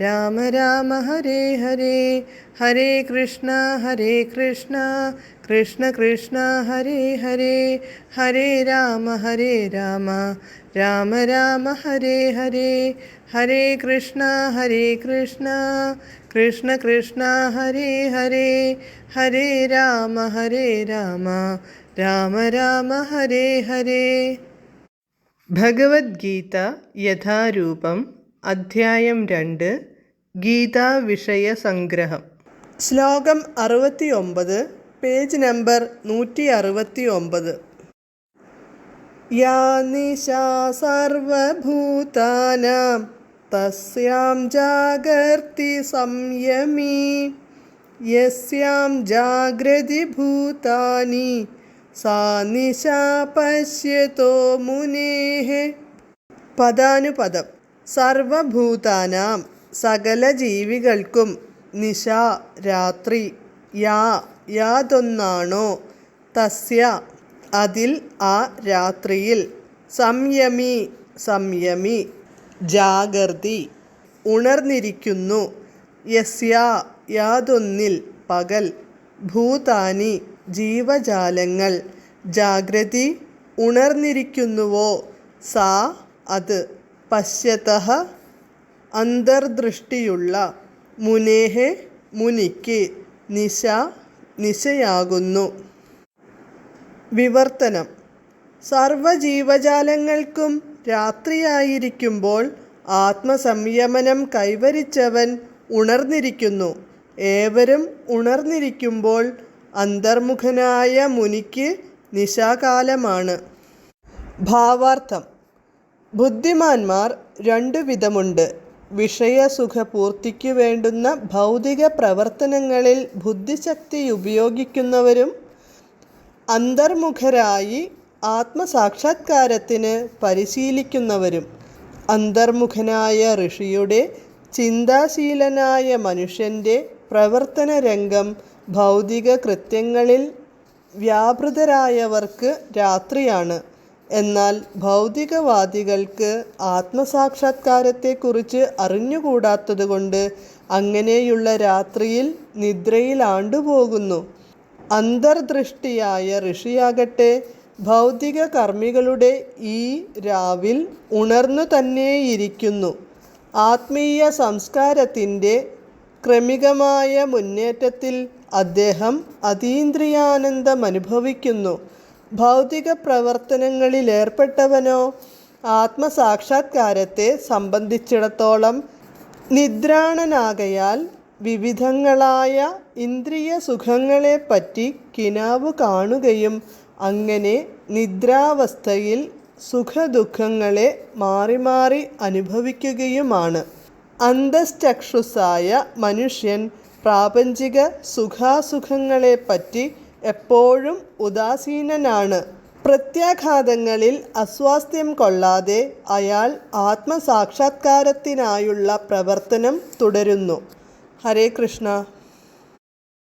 രാമ രാമ ഹരേ ഹരേ. ഹരേ കൃഷ്ണ ഹരേ കൃഷ്ണ. കൃഷ്ണ കൃഷ്ണ ഹരേ ഹരേ. ഹരേ രാമ ഹരേ രാമ. രാമ രാമ ഹരേ ഹരേ. ഹരേ കൃഷ്ണ ഹരേ കൃഷ്ണ. കൃഷ്ണ കൃഷ്ണ ഹരേ ഹരേ. ഹരേ രാമ ഹരേ രാമ. രാമ രാമ ഹരേ ഹരേ. ഭഗവത്ഗീത യഥാരൂപം അധ്യായം രണ്ട്. ഗീതാ വിഷയ സംഗ്രഹം ശ്ലോകം അറുപത്തി ഒമ്പത് പേജ് നമ്പർ നൂറ്റി അറുപത്തി ഒമ്പത് യാ നിശാ സർവഭൂതാനാം തസ്യാം ജാഗർത്തി സംയമി. യസ്യാം ജാഗ്രതി ഭൂതാനി സാ നിശാ പശ്യതോ മുനേഹ. പദാനുപദം. സർവഭൂതാനാം സകല ജീവികൾക്കും നിശ രാത്രി. യാ യാതൊന്നാണോ? തസ്യ അതിൽ ആ രാത്രിയിൽ. സംയമി സംയമി. ജാഗർതി ഉണർന്നിരിക്കുന്നു. യസ്യ യാതൊന്നിൽ പകൽ. ഭൂതാനി ജീവജാലങ്ങൾ. ജാഗ്രതി ഉണർന്നിരിക്കുന്നുവോ? സാ അത്. പശ്യത അന്തർദൃഷ്ടിയുള്ള മുനേഹെ മുനിക്ക് നിശ നിശയാകുന്നു. വിവർത്തനം. സർവജീവജാലങ്ങൾക്കും രാത്രിയായിരിക്കുമ്പോൾ ആത്മസംയമനം കൈവരിച്ചവൻ ഉണർന്നിരിക്കുന്നു. ഏവരും ഉണർന്നിരിക്കുമ്പോൾ അന്തർമുഖനായ മുനിക്ക് നിശാകാലമാണ്. ഭാവാർത്ഥം. ബുദ്ധിമാന്മാർ രണ്ടു വിധമുണ്ട്. വിഷയസുഖപൂർത്തിക്കു വേണ്ടുന്ന ഭൗതിക പ്രവർത്തനങ്ങളിൽ ബുദ്ധിശക്തി ഉപയോഗിക്കുന്നവരും അന്തർമുഖരായി ആത്മസാക്ഷാത്കാരത്തിന് പരിശീലിക്കുന്നവരും. അന്തർമുഖനായ ഋഷിയുടെ ചിന്താശീലനായ മനുഷ്യന്റെ പ്രവർത്തന രംഗം ഭൗതിക കൃത്യങ്ങളിൽ വ്യാപൃതരായവർക്ക് രാത്രിയാണ്. എന്നാൽ ഭൗതികവാദികൾക്ക് ആത്മസാക്ഷാത്കാരത്തെക്കുറിച്ച് അറിഞ്ഞുകൂടാത്തതുകൊണ്ട് അങ്ങനെയുള്ള രാത്രിയിൽ നിദ്രയിൽ ആണ്ടുപോകുന്നു അന്തർദൃഷ്ടിയായ ഋഷിയാകട്ടെ ഭൗതിക കർമ്മികളുടെ ഈ രാവിൽ ഉണർന്നു തന്നെയിരിക്കുന്നു. ആത്മീയ സംസ്കാരത്തിന്റെ ക്രമികമായ മുന്നേറ്റത്തിൽ അദ്ദേഹം അതീന്ദ്രിയാനന്ദം അനുഭവിക്കുന്നു ഭൗതിക പ്രവർത്തനങ്ങളിലേർപ്പെട്ടവനോ ആത്മസാക്ഷാത്കാരത്തെ സംബന്ധിച്ചിടത്തോളം നിദ്രാണനാകയാൽ വിവിധങ്ങളായ ഇന്ദ്രിയ സുഖങ്ങളെപ്പറ്റി കിനാവ് കാണുകയും അങ്ങനെ നിദ്രാവസ്ഥയിൽ സുഖദുഃഖങ്ങളെ മാറി മാറി അനുഭവിക്കുകയുമാണ്. അന്തശ്ചക്ഷുസായ മനുഷ്യൻ പ്രാപഞ്ചിക സുഖാസുഖങ്ങളെപ്പറ്റി എപ്പോഴും ഉദാസീനനാണ്. പ്രത്യാഘാതങ്ങളിൽ അസ്വാസ്ഥ്യം കൊള്ളാതെ അയാൾ ആത്മസാക്ഷാത്കാരത്തിനായുള്ള പ്രവർത്തനം തുടരുന്നു. ഹരേ കൃഷ്ണ.